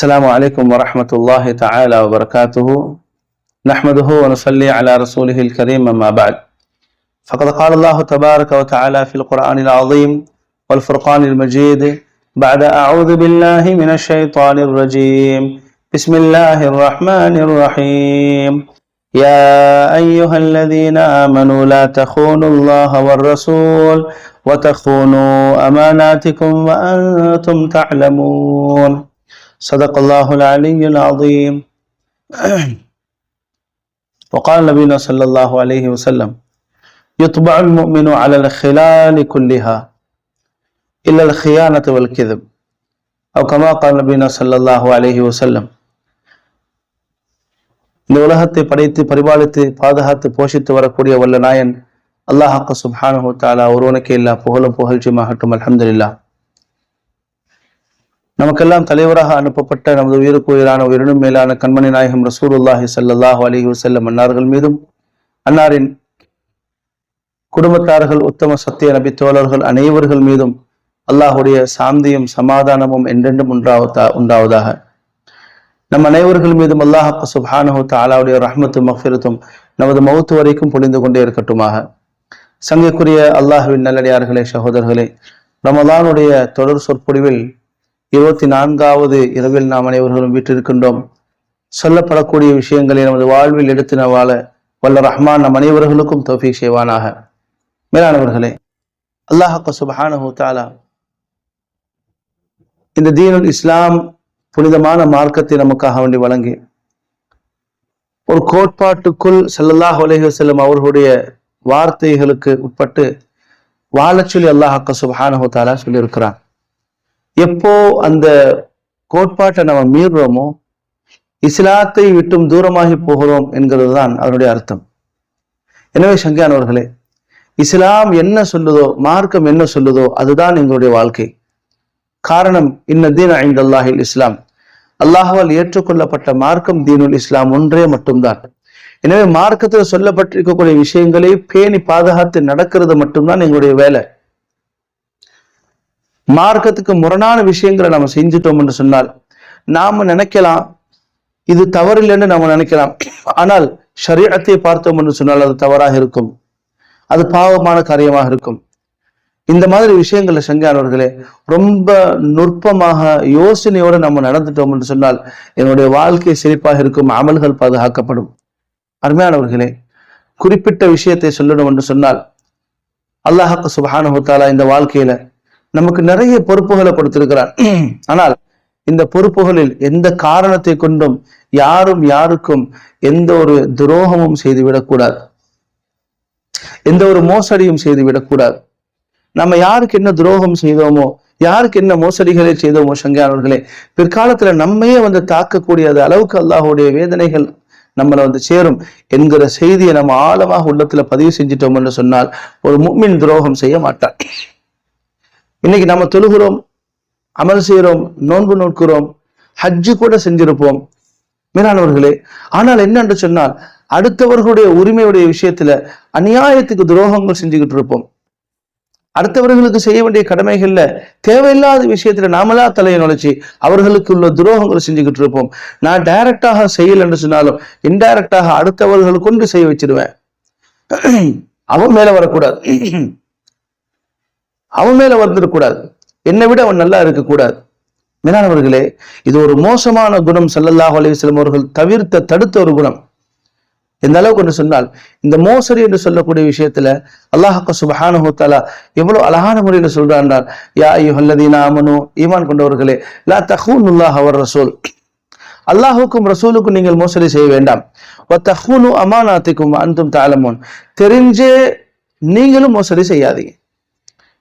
السلام عليكم ورحمة الله تعالى وبركاته. نحمده ونصلي على رسوله الكريم أما بعد. فقد قال الله تبارك وتعالى في القرآن العظيم والفرقان المجيد بعد أعوذ بالله من الشيطان الرجيم. بسم الله الرحمن الرحيم. يا أيها الذين آمنوا لا تخونوا الله والرسول وتخونوا أماناتكم وأنتم تعلمون. صدق الله العلي العظيم وقال نبينا صلى الله عليه وسلم يطبع المؤمن على الخلال كلها إلا الخيانة والكذب أو كما قال نبينا صلى الله عليه وسلم இந்த உலகத்தை படைத்து பரிபாலித்து பாதுகாத்து போஷித்து வரக்கூடிய வல்ல நாயன் அல்லாஹாக்க சுப்ஹானஹு தாலா ஒருவனுக்கு எல்லா புகழும் புகழ்ச்சியுமாகட்டும் அல்ஹம்துலில்லாஹ் நமக்கெல்லாம் தலைவராக அனுப்பப்பட்ட நமது உயிருக்குயிரான உயிரினும் மேலான கண்மணி நாயகம் ரசூலுல்லாஹி ஸல்லல்லாஹு அலைஹி வசல்லம் அன்னார்கள் மீதும் அன்னாரின் குடும்பத்தார்கள் உத்தம சத்திய நபி தோழர்கள் அனைவர்கள் மீதும் அல்லாஹுடைய சாந்தியும் சமாதானமும் என்றென்றும் உண்டாவதா உண்டாவதாக. நம் அனைவர்கள் மீதும் அல்லாஹ் சுபானஹு தாலாவுடைய ரஹ்மத்தும் மஃபிரத்தும் நமது மௌத்து வரைக்கும் பொழிந்து கொண்டே இருக்கட்டுமாக. சங்கைக்குரிய அல்லாஹுவின் நல்லடியார்களே சகோதரர்களே ரமதானுடைய தொடர் சொற்பொழிவில் இருபத்தி நான்காவது இரவில் நாம் அனைவர்களும் வீட்டிருக்கின்றோம் சொல்லப்படக்கூடிய விஷயங்களை நமது வாழ்வில் எடுத்து வாழ வல்ல ரஹ்மான் நம் அனைவர்களுக்கும் தௌஃபீக் செய்வானாக. மேலானவர்களே அல்லாஹ் சுபஹானஹு தாலா இந்த தீனுல் இஸ்லாம் புனிதமான மார்க்கத்தை நமக்காக வேண்டி வழங்கி ஒரு கோட்பாட்டுக்குள் செல்லல்லாஹ் உலக செல்லும் அவர்களுடைய வார்த்தைகளுக்கு உட்பட்டு வாழச் சொல்லி அல்லாஹ் சுபஹானஹு தாலா சொல்லியிருக்கிறான். எப்போ அந்த கோட்பாட்டை நம்ம மீறுறோமோ இஸ்லாத்தை விட்டும் தூரமாகி போகிறோம் என்கிறது தான் அதனுடைய அர்த்தம். எனவே சங்கியானவர்களே இஸ்லாம் என்ன சொல்லுதோ மார்க்கம் என்ன சொல்லுதோ அதுதான் எங்களுடைய வாழ்க்கை. காரணம் இன்ன தீன் ஐந்து அல்லாஹில் இஸ்லாம். அல்லாஹால் ஏற்றுக்கொள்ளப்பட்ட மார்க்கம் தீனுல் இஸ்லாம் ஒன்றே மட்டும்தான். எனவே மார்க்கத்தில் சொல்லப்பட்டிருக்கக்கூடிய விஷயங்களை பேணி பாதுகாத்து நடக்கிறது மட்டும்தான் எங்களுடைய வேலை. மார்க்கத்துக்கு முரணான விஷயங்களை நம்ம செஞ்சுட்டோம் என்று சொன்னால் நாம நினைக்கலாம் இது தவறில்லைன்னு நம்ம நினைக்கலாம். ஆனால் சரீரத்தை பார்த்தோம் என்று சொன்னால் அது தவறாக இருக்கும். அது பாவமான காரியமாக இருக்கும். இந்த மாதிரி விஷயங்களை சங்கானவர்களே ரொம்ப நுட்பமாக யோசனையோடு நம்ம நடந்துட்டோம் என்று சொன்னால் என்னுடைய வாழ்க்கை செழிப்பாக இருக்கும் அமல்கள் பாதுகாக்கப்படும். அருமையானவர்களே குறிப்பிட்ட விஷயத்தை சொல்லணும் என்று சொன்னால் அல்லாஹாக்கு சுபஹானுத்தாலா இந்த வாழ்க்கையில நமக்கு நிறைய பொறுப்புகளை கொடுத்திருக்கிறார். ஆனால் இந்த பொறுப்புகளில் எந்த காரணத்தை கொண்டும் யாரும் யாருக்கும் எந்த ஒரு துரோகமும் செய்துவிடக்கூடாது. எந்த ஒரு மோசடியும் செய்துவிடக்கூடாது. நம்ம யாருக்கு என்ன துரோகம் செய்தோமோ யாருக்கு என்ன மோசடிகளை செய்தோமோ சங்கையானவர்களே பிற்காலத்துல நம்மையே வந்து தாக்கக்கூடிய அளவுக்கு அல்லாஹுடைய வேதனைகள் நம்மளை வந்து சேரும் என்கிற செய்தியை நம்ம ஆழமாக உள்ளத்துல பதிவு செஞ்சிட்டோம் என்று சொன்னால் ஒரு முக்மின் துரோகம் செய்ய மாட்டான். இன்னைக்கு நம்ம தொழுகிறோம் அமல் செய்கிறோம் நோன்பு நோக்கிறோம் ஹஜ்ஜு கூட செஞ்சிருப்போம். மேலானவர்களே ஆனால் என்னென்று சொன்னால் அடுத்தவர்களுடைய உரிமையுடைய விஷயத்துல அநியாயத்துக்கு துரோகங்கள் செஞ்சுக்கிட்டு இருப்போம். அடுத்தவர்களுக்கு செய்ய வேண்டிய கடமைகள்ல தேவையில்லாத விஷயத்துல நாமளா தலையை நுழைச்சி அவர்களுக்கு உள்ள துரோகங்களை செஞ்சுக்கிட்டு இருப்போம். நான் டைரக்டாக செய்யல என்று சொன்னாலும் இன்டைரக்டாக அடுத்தவர்கள் கொண்டு செய்ய வச்சிருவேன். அவன் மேல வரக்கூடாது. அவன் மேல வந்துடக்கூடாது என்னை விட அவன் நல்லா இருக்கக்கூடாது மேலானவர்களே இது ஒரு மோசமான குணம் சல்லல்லாஹ் அலைவசலம் அவர்கள் தவிர்த்த தடுத்த ஒரு குணம். எந்த அளவுக்கு என்று சொன்னால் இந்த மோசடி என்று சொல்லக்கூடிய விஷயத்துல அல்லாஹாக்க சுபஹானு தாலா எவ்வளவு அழகான முறையில சொல்றான் யா ஐயுஹல்லதீன அமனு ஈமான் கொண்டவர்களே லா தஹூனுல்லாஹ் அவர் ரசூல். அல்லாஹுக்கும் ரசூலுக்கும் நீங்கள் மோசடி செய்ய வேண்டாம். தஹூனு அமானாத்திக்கும் அந்தும் தாலமோன் தெரிஞ்சே நீங்களும் மோசடி செய்யாதீங்க.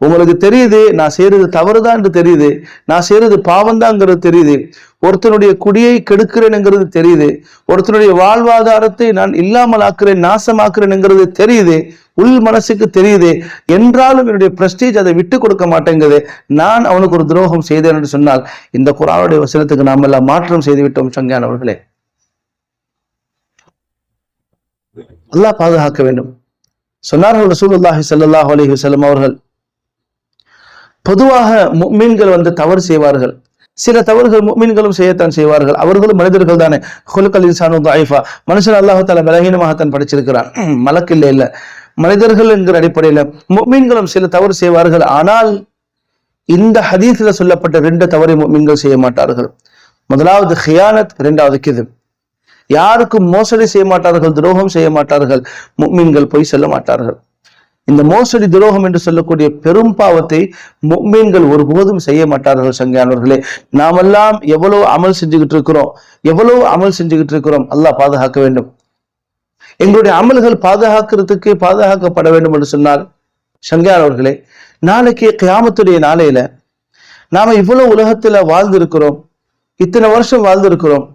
உங்களுக்கு தெரியுது நான் செய்யறது தவறுதான் என்று தெரியுது. நான் செய்யறது பாவம்தாங்கிறது தெரியுது. ஒருத்தனுடைய குடியை கெடுக்கிறேனுங்கிறது தெரியுது. ஒருத்தனுடைய வாழ்வாதாரத்தை நான் இல்லாமல் ஆக்குறேன் நாசமாக்குறேனுங்கிறது தெரியுது. உள் மனசுக்கு தெரியுது. என்றாலும் என்னுடைய பிரஸ்டீஜ் அதை விட்டு கொடுக்க மாட்டேங்குது. நான் அவனுக்கு ஒரு துரோகம் செய்தேன் என்று சொன்னால் இந்த குரானுடைய வசனத்துக்கு நாம் எல்லாம் மாற்றம் செய்து விட்டோம் சங்கானவர்களே அல்லாஹ் பாதுகாக்க வேண்டும். சொன்னார்கள் ரசூலுல்லாஹி சல்லாஹ் அலைஹி வஸல்லம் அவர்கள் பொதுவாக மீன்கள் வந்து தவறு செய்வார்கள். சில தவறுகள் மீன்களும் செய்யத்தான் செய்வார்கள். அவர்களும் மனிதர்கள் தானே. ஹொலுக்கல் இன்சானு தாயிஃபா மனுஷன் அல்லாஹால பலகீனமாகத்தான் படிச்சிருக்கிறான். மலக்கு இல்லை இல்லை. மனிதர்கள் என்கிற அடிப்படையில மீன்களும் சில தவறு செய்வார்கள். ஆனால் இந்த ஹதீஸ்ல சொல்லப்பட்ட ரெண்டு தவறை மீன்கள் செய்ய மாட்டார்கள். முதலாவது ஹியானத் இரண்டாவது கிது யாருக்கும் மோசடி செய்ய மாட்டார்கள் துரோகம் செய்ய மாட்டார்கள். மீன்கள் போய் செல்ல மாட்டார்கள். இந்த மோசடி துரோகம் என்று சொல்லக்கூடிய பெரும் பாவத்தை மீன்கள் ஒருபோதும் செய்ய மாட்டார்கள் சங்கையானவர்களே. நாமெல்லாம் எவ்வளவு அமல் செஞ்சுக்கிட்டு இருக்கிறோம். எவ்வளவு அமல் செஞ்சுக்கிட்டு இருக்கிறோம். அல்லாஹ் பாதுகாக்க வேண்டும். எங்களுடைய அமல்கள் பாதுகாக்கிறதுக்கு பாதுகாக்கப்பட வேண்டும் என்று சொன்னால் சங்கையானவர்களே நாளைக்கு கியாமத்துடைய நாளையில நாம இவ்வளவு உலகத்துல வாழ்ந்திருக்கிறோம். இத்தனை வருஷம் வாழ்ந்திருக்கிறோம்.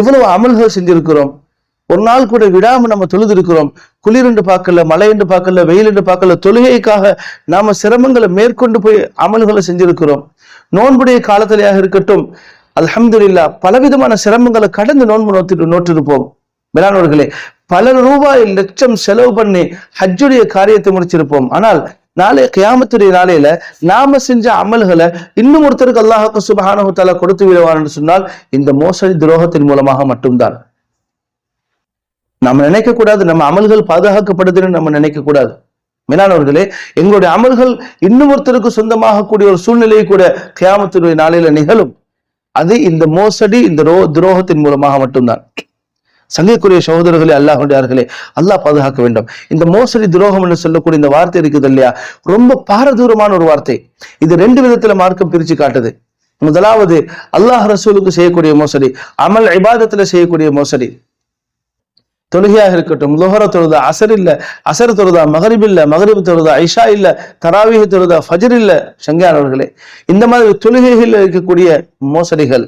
இவ்வளவு அமல்கள் செஞ்சிருக்கிறோம். ஒரு நாள் கூட விடாம நம்ம தொழுது இருக்கிறோம் குளிர் என்று பார்க்கல மழை என்று பார்க்கல வெயில் என்று பார்க்கல தொழுகைக்காக நாம சிரமங்களை மேற்கொண்டு போய் அமல்களை செஞ்சிருக்கிறோம். நோன்புடைய காலத்திலேயாக இருக்கட்டும் அல்ஹம்துலில்லா பலவிதமான சிரமங்களை கடந்து நோன்பு நோத்திட்டு நோட்டிருப்போம் மேலானவர்களே பல ரூபாய் லட்சம் செலவு பண்ணி ஹஜ்ஜுடைய காரியத்தை முடிச்சிருப்போம். ஆனால் நாளை கியாமத்துடைய நாளையில நாம செஞ்ச அமல்களை இன்னும் ஒருத்தருக்கு அல்லாஹாக்கு சுபஹானஹுத்தாலா கொடுத்து விடுவார் சொன்னால் இந்த மோசடி துரோகத்தின் மூலமாக மட்டும்தான். நம்ம நினைக்க கூடாது நம்ம அமல்கள் பாதுகாக்கப்படுதுன்னு நம்ம நினைக்க கூடாது மேலானவர்களே எங்களுடைய அமல்கள் இன்னும் ஒருத்தருக்கு சொந்தமாக கூடிய ஒரு சூழ்நிலையை கூட கியாமத்தினுடைய நாளையில நிகழும். அது இந்த மோசடி இந்த ரோ துரோகத்தின் மூலமாக மட்டும்தான். சங்கைக்குரிய சகோதரர்களே அல்லாஹுடையார்களே அல்லாஹ் பாதுகாக்க வேண்டும். இந்த மோசடி துரோகம் என்று சொல்லக்கூடிய இந்த வார்த்தை இருக்குது இல்லையா? ரொம்ப பாரதூரமான ஒரு வார்த்தை. இது ரெண்டு விதத்துல மார்க்கம் பிரிச்சு காட்டுது. முதலாவது அல்லாஹ் ரசூலுக்கு செய்யக்கூடிய மோசடி அமல் இபாதத்துல செய்யக்கூடிய மோசடி. தொழுகையாக இருக்கட்டும் லுஹர தொழுதா அசர் இல்ல அசர் தொழுதா மகரிப் இல்லை மகரிப் தொழுதா ஐஷா இல்ல தராவிக தொழுதா ஃபஜர் இல்ல சங்கையானவர்களே இந்த மாதிரி தொழுகைகள் இருக்கக்கூடிய மோசடிகள்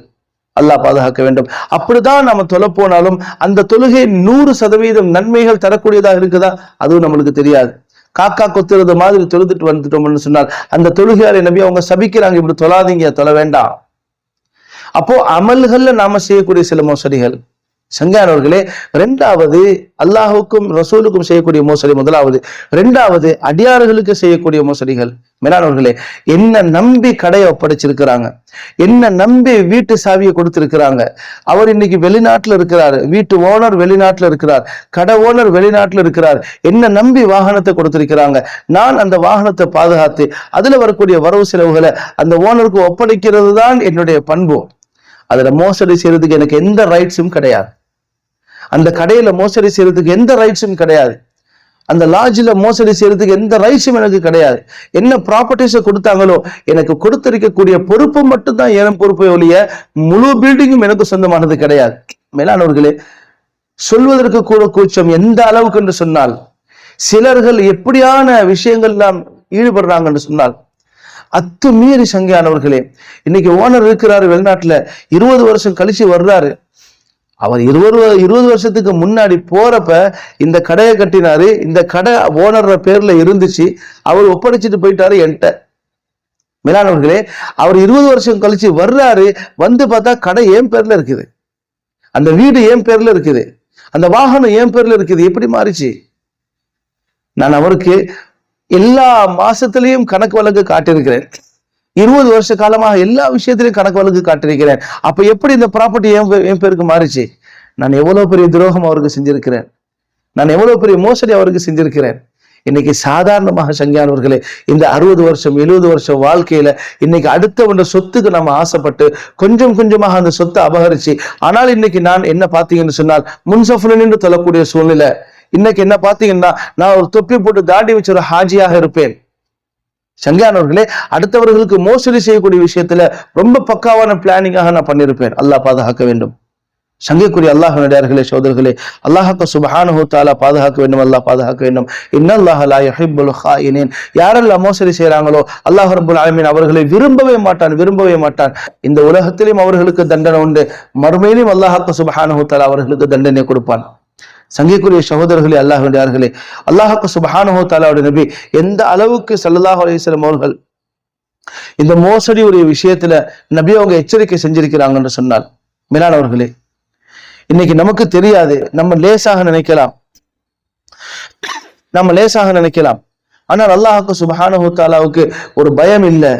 அல்லாஹ் பாதுகாக்க வேண்டும். அப்படிதான் நம்ம தொலை போனாலும் அந்த தொழுகை நூறு சதவீதம் நன்மைகள் தரக்கூடியதாக இருக்குதா? அதுவும் நம்மளுக்கு தெரியாது. காக்கா கொத்துறது மாதிரி தொழுதுட்டு வந்துட்டோம்னு சொன்னால் அந்த தொழுகையாரை நம்பி அவங்க சபிக்கிறாங்க இப்படி தொழாதீங்க தொலை வேண்டாம். அப்போ அமல்கள்ல நாம செய்யக்கூடிய சில மோசடிகள். சங்கானவர்களே ரெண்டாவது அல்லாஹுக்கும் ரசூலுக்கும் செய்யக்கூடிய மோசடி முதலாவது. ரெண்டாவது அடியார்களுக்கு செய்யக்கூடிய மோசடிகள். மேலானவர்களே என்ன நம்பி கடையை ஒப்படைச்சிருக்கிறாங்க? என்ன நம்பி வீட்டு சாவியை கொடுத்திருக்கிறாங்க? அவர் இன்னைக்கு வெளிநாட்டுல இருக்கிறார். வீட்டு ஓனர் வெளிநாட்டுல இருக்கிறார். கடை ஓனர் வெளிநாட்டுல இருக்கிறார். என்ன நம்பி வாகனத்தை கொடுத்திருக்கிறாங்க? நான் அந்த வாகனத்தை பாதுகாத்து அதுல வரக்கூடிய வரவு செலவுகளை அந்த ஓனருக்கு ஒப்படைக்கிறது தான் என்னுடைய பண்பு. அதுல மோசடி செய்யறதுக்கு எனக்கு எந்த ரைட்ஸும் கிடையாது. அந்த கடையில மோசடி செய்யறதுக்கு எந்த ரைட்ஸும் கிடையாது. அந்த லாட்ஜில் மோசடி செய்யறதுக்கு எந்த ரைட்ஸும் எனக்கு கிடையாது. என்ன ப்ராப்பர்ட்டிஸை கொடுத்தாங்களோ எனக்கு கொடுத்திருக்கக்கூடிய பொறுப்பு மட்டும்தான் என் பொறுப்பை ஒழிய முழு பில்டிங்கும் எனக்கு சொந்தமானது கிடையாது. மேலானவர்களே சொல்வதற்கு கூட கூச்சம் எந்த அளவுக்கு என்று சொன்னால் சிலர்கள் எப்படியான விஷயங்கள் எல்லாம் ஈடுபடுறாங்கன்னு சொன்னால் அத்துமீறி சங்கியானவர்களே சங்கையானவர்களே இன்னைக்கு ஓனர் இருக்கிறாரு வெளிநாட்டுல இருபது வருஷம் கழிச்சு வர்றாரு. அவர் இருபது இருபது வருஷத்துக்கு முன்னாடி போறப்ப இந்த கடையை கட்டினாரு இந்த கடை ஓனர் பேர்ல இருந்துச்சு அவர் ஒப்படைச்சிட்டு போயிட்டாரு என்கிட்ட. மேலானவர்களே அவர் இருபது வருஷம் கழிச்சு வர்றாரு வந்து பார்த்தா கடை ஏன் பேர்ல இருக்குது. அந்த வீடு ஏன் பேர்ல இருக்குது. அந்த வாகனம் ஏன் பேர்ல இருக்குது. எப்படி மாறிச்சு? நான் அவருக்கு எல்லா மாசத்திலையும் கணக்கு வழக்கு காட்டியிருக்கிறேன். இருபது வருஷ காலமாக எல்லா விஷயத்திலையும் கணக்கு வழக்கு காட்டியிருக்கிறேன். அப்ப எப்படி இந்த ப்ராப்பர்ட்டி என் என் பேருக்கு மாறிச்சு? நான் எவ்வளவு பெரிய துரோகம் அவருக்கு செஞ்சிருக்கிறேன்? நான் எவ்வளவு பெரிய மோசடி அவருக்கு செஞ்சிருக்கிறேன்? இன்னைக்கு சாதாரணமாக சங்கியானவர்களே இந்த அறுபது வருஷம் எழுபது வருஷம் வாழ்க்கையில இன்னைக்கு அடுத்தவன்ற சொத்துக்கு நம்ம ஆசைப்பட்டு கொஞ்சம் கொஞ்சமாக அந்த சொத்தை அபகரிச்சு ஆனால் இன்னைக்கு நான் என்ன பார்த்தீங்கன்னு சொன்னால் முன்சஃபுலன் என்று சொல்லக்கூடிய சூழ்நிலை. இன்னைக்கு என்ன பார்த்தீங்கன்னா நான் ஒரு தொப்பி போட்டு தாண்டி வச்ச ஒரு ஹாஜியாக இருப்பேன். சங்கானவர்களே அடுத்தவர்களுக்கு மோசடி செய்யக்கூடிய விஷயத்துல ரொம்ப பக்காவான பிளானிங்காக நான் பண்ணியிருப்பேன் அல்லாஹ் பாதுகாக்க வேண்டும். சங்கைக்குரிய அல்லாஹ் நடிகார்களே சோதர்களே அல்லாஹாக்க சுபஹானஹு தாலா பாதுகாக்க வேண்டும் அல்லாஹ் பாதுகாக்க வேண்டும். இன்னல்லாஹ் லா யுஹிப்புல் யாரெல்லாம் மோசடி செய்றாங்களோ அல்லாஹ் ரபுல் ஆலமீன் அவர்களை விரும்பவே மாட்டான் விரும்பவே மாட்டான். இந்த உலகத்திலும் அவர்களுக்கு தண்டனை உண்டு. மறுமையிலும் அல்லாஹாக்க சுபஹானஹு தாலா அவர்களுக்கு தண்டனை கொடுப்பான். சங்கைக்குரிய சகோதரர்களே அல்லாஹ் அல்லாஹுக்கு அல்லாஹாக்கு சுபஹானஹோ தாலாவுடைய நபி எந்த அளவுக்கு சல்லல்லாஹு அலைஹிஸ்ஸலாம் அவர்கள் இந்த மோசடி உடைய விஷயத்துல நபி அவங்க எச்சரிக்கை செஞ்சிருக்கிறாங்கன்னு சொன்னால் மேலானவர்களே இன்னைக்கு நமக்கு தெரியாது நம்ம லேசாக நினைக்கலாம். நம்ம லேசாக நினைக்கலாம். ஆனால் அல்லாஹுக்கு சுபஹானஹு தாலாவுக்கு ஒரு பயம் இல்லை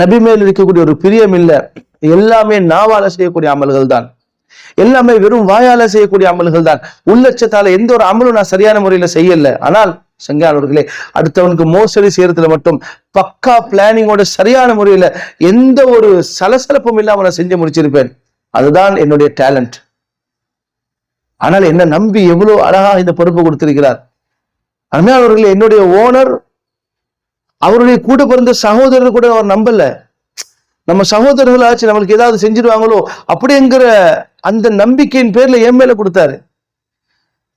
நபி மேல் இருக்கக்கூடிய ஒரு பிரியம் இல்லை எல்லாமே நாவால செய்யக்கூடிய அமல்கள் தான் எல்லாமே வெறும் வாயால செய்யக்கூடிய அமல்கள் தான். உள்ளட்சத்தால எந்த ஒரு அமலும் நான் சரியான முறையில செய்யல. ஆனால் சங்கானவர்களே அடுத்தவனுக்கு மோசடி செய்யறதுல மட்டும் பக்கா பிளானிங்கோட சரியான முறையில எந்த ஒரு சலசலப்பும் இல்லாம நான் செஞ்சு முடிச்சிருப்பேன். அதுதான் என்னுடைய டேலண்ட். ஆனால் என்ன நம்பி எவ்வளவு அழகா இந்த பொறுப்பு கொடுத்திருக்கிறார். அருமையானவர்களே என்னுடைய ஓனர் அவருடைய கூட பிறந்த சகோதரர் கூட அவர் நம்பல. நம்ம சகோதரர்களாச்சு நம்மளுக்கு ஏதாவது செஞ்சிருவாங்களோ அப்படிங்கிற அந்த நம்பிக்கையின் பேர்ல என் மேல கொடுத்தாரு.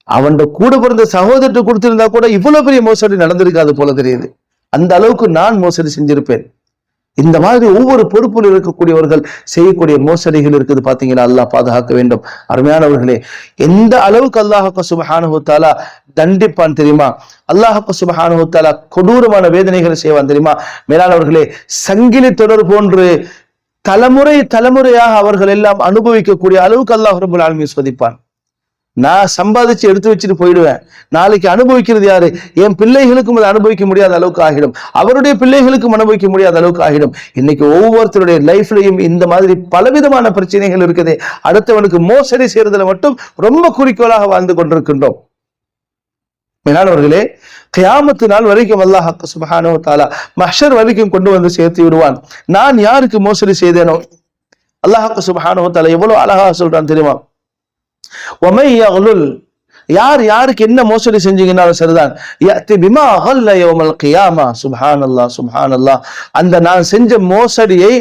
அவன் கூட பிறந்த சகோதரத்தை கொடுத்திருந்தா கூட இவ்வளவு பெரிய மோசடி நடந்திருக்காது போல தெரியுது. அந்த அளவுக்கு நான் மோசடி செஞ்சிருப்பேன். இந்த மாதிரி ஒவ்வொரு பொறுப்பில் இருக்கக்கூடியவர்கள் செய்யக்கூடிய மோசடிகள் இருக்குது பாத்தீங்கன்னா அல்லாஹ் பாதுகாக்க வேண்டும். அருமையானவர்களே எந்த அளவுக்கு அல்லாஹாக்க சுபஹானுத்தாலா தண்டிப்பான் தெரியுமா? அல்லாஹாக்க சுபஹானுத்தாலா கொடூரமான வேதனைகளை செய்வான் தெரியுமா? மேலானவர்களே சங்கிலி தொடர் போன்று தலைமுறை தலைமுறையாக அவர்கள் எல்லாம் அனுபவிக்கக்கூடிய அளவுக்கு அல்லாஹ் ரபுல் ஆலமி சோதிப்பான். நான் சம்பாதிச்சு எடுத்து வச்சுட்டு போயிடுவேன். நாளைக்கு அனுபவிக்கிறது யாரு? என் பிள்ளைகளுக்கும் அதை அனுபவிக்க முடியாத அளவுக்கு ஆகிடும். அவருடைய பிள்ளைகளுக்கும் அனுபவிக்க முடியாத அளவுக்கு ஆகிடும். இன்னைக்கு ஒவ்வொருத்தருடைய லைஃப்லையும் இந்த மாதிரி பலவிதமான பிரச்சனைகள் இருக்குது. அடுத்தவனுக்கு மோசடி செய்யறதுல மட்டும் ரொம்ப குறிக்கோளாக வாழ்ந்து கொண்டிருக்கின்றோம். மேலானவர்களே கியாமத்து நாள் வரைக்கும் அல்லாஹ் சுபஹானோ தாலா மஹர் வரைக்கும் கொண்டு வந்து சேர்த்து விடுவான். நான் யாருக்கு மோசடி செய்தேனோ? அல்லாஹ் சுபஹானோ தாலா எவ்வளவு அழகா சொல்றான் தெரியுமா? ஒமை யார் யாருக்கு என்ன மோசடி செஞ்சீங்கன்னாலும் சரிதான். யத்தி பிமா அகல்ல யௌமல் கியாமா அல்லாஹ் அந்த நான் செஞ்ச மோசடியை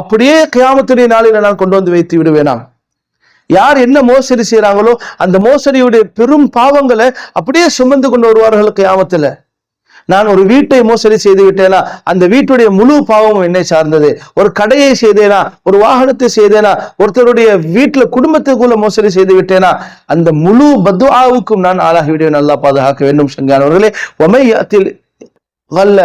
அப்படியே கியாமத்துடைய நாளில் நான் கொண்டு வந்து வைத்து விடுவேனாம் யார் என்ன மோசடி செய்யறாங்களோ அந்த மோசடியுடைய பெரும் பாவங்களை அப்படியே சுமந்து கொண்டு வருவார்கள் கியாமத்துல. நான் ஒரு வீட்டை மோசடி செய்து விட்டேனா? அந்த வீட்டுடைய முழு பாவமும் என்னை சார்ந்தது. ஒரு கடையை செய்தேனா? ஒரு வாகனத்தை செய்தேனா? ஒருத்தருடைய வீட்டுல குடும்பத்துக்குள்ள மோசடி செய்து விட்டேனா? அந்த முழு பத்வாவுக்கும் நான் ஆளாகிவிடுவேன் நல்லா பாதுகாக்க வேண்டும். சங்கானவர்களே உமையத்தில் கல்ல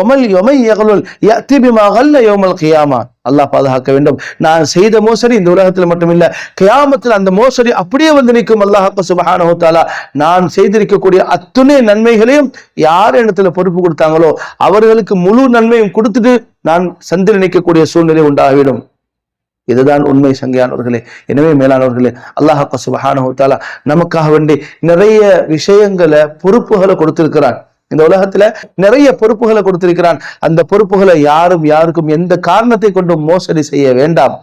ஒமல் யொமை யகலுல் யத்தி கல்ல யோமல் கியாமா அல்லாஹ் பாதுகாக்க வேண்டும். நான் செய்த மோசடி இந்த உலகத்தில் மட்டுமில்ல கியாமத்தில் அந்த மோசடி அப்படியே வந்து நிற்கும். அல்லாஹ் சுபஹானஹு தஆலா. நான் செய்திருக்கக்கூடிய அத்துணை நன்மைகளையும் யார் இடத்துல பொறுப்பு கொடுத்தாங்களோ அவர்களுக்கு முழு நன்மையும் கொடுத்துட்டு நான் சந்தில் நிற்கக்கூடிய சூழ்நிலை உண்டாகிவிடும். இதுதான் உண்மை சங்கையானவர்களே. எனவே மேலானவர்களே அல்லாஹ் சுபஹானஹு தஆலா நமக்காக வேண்டி நிறைய விஷயங்களை பொறுப்புகளை கொடுத்திருக்கிறான். இந்த உலகத்துல நிறைய பொறுப்புகளை கொடுத்திருக்கிறான். அந்த பொறுப்புகளை யாரும் யாருக்கும் எந்த காரணத்தை கொண்டும் மோசடி செய்ய வேண்டாம்.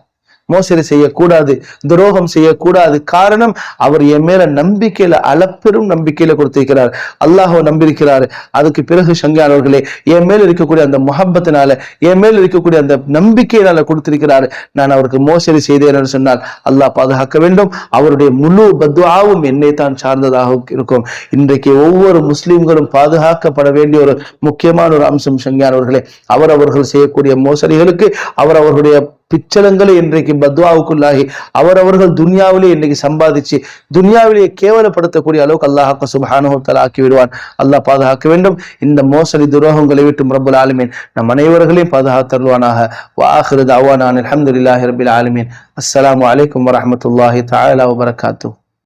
மோசடி செய்யக்கூடாது துரோகம் செய்யக்கூடாது. காரணம் அவர் என் மேல நம்பிக்கையில அளப்பெரும் நம்பிக்கையில கொடுத்திருக்கிறார். அல்லாஹ் நம்பியிருக்கிறார். அதுக்கு பிறகு சங்கானவர்களே என் மேல் இருக்கக்கூடிய அந்த முகப்பத்தினால என் மேல் இருக்கக்கூடிய அந்த நம்பிக்கையினால கொடுத்திருக்கிறார். நான் அவருக்கு மோசடி செய்தேன் என்று சொன்னால் அல்லாஹ் பாதுகாக்க வேண்டும். அவருடைய முழு பத்வாவும் என்னை தான் சார்ந்ததாக இருக்கும். இன்றைக்கு ஒவ்வொரு முஸ்லிம்களும் பாதுகாக்கப்பட வேண்டிய ஒரு முக்கியமான ஒரு அம்சம் சங்கானவர்களே அவர் அவர்கள் செய்யக்கூடிய மோசடிகளுக்கு அவர் அவர்களுடைய பிச்சலங்களை இன்றைக்கு பத்வாவுக்குள்ளாகி அவரவர்கள் துன்யாவிலே இன்னைக்கு சம்பாதிச்சு துன்யாவிலேயே கேவலப்படுத்தக்கூடிய அளவுக்கு அல்லாஹாக்க சுபஹானுத்தல் ஆக்கி விடுவான் அல்லாஹ் பாதுகாக்க வேண்டும். இந்த மோசடி துரோகங்களை விட்டு ரபுல் ஆலமீன். நம் அனைவர்களையும் பாதுகாத்தருவானாக வாஹிரு தாவானான் அலமதுல்லாஹி ரபில் ஆலமீன். அஸ்லாம் வலைக்கம் வரமத்துல்லாஹி தஆலா வபரகாத்துஹு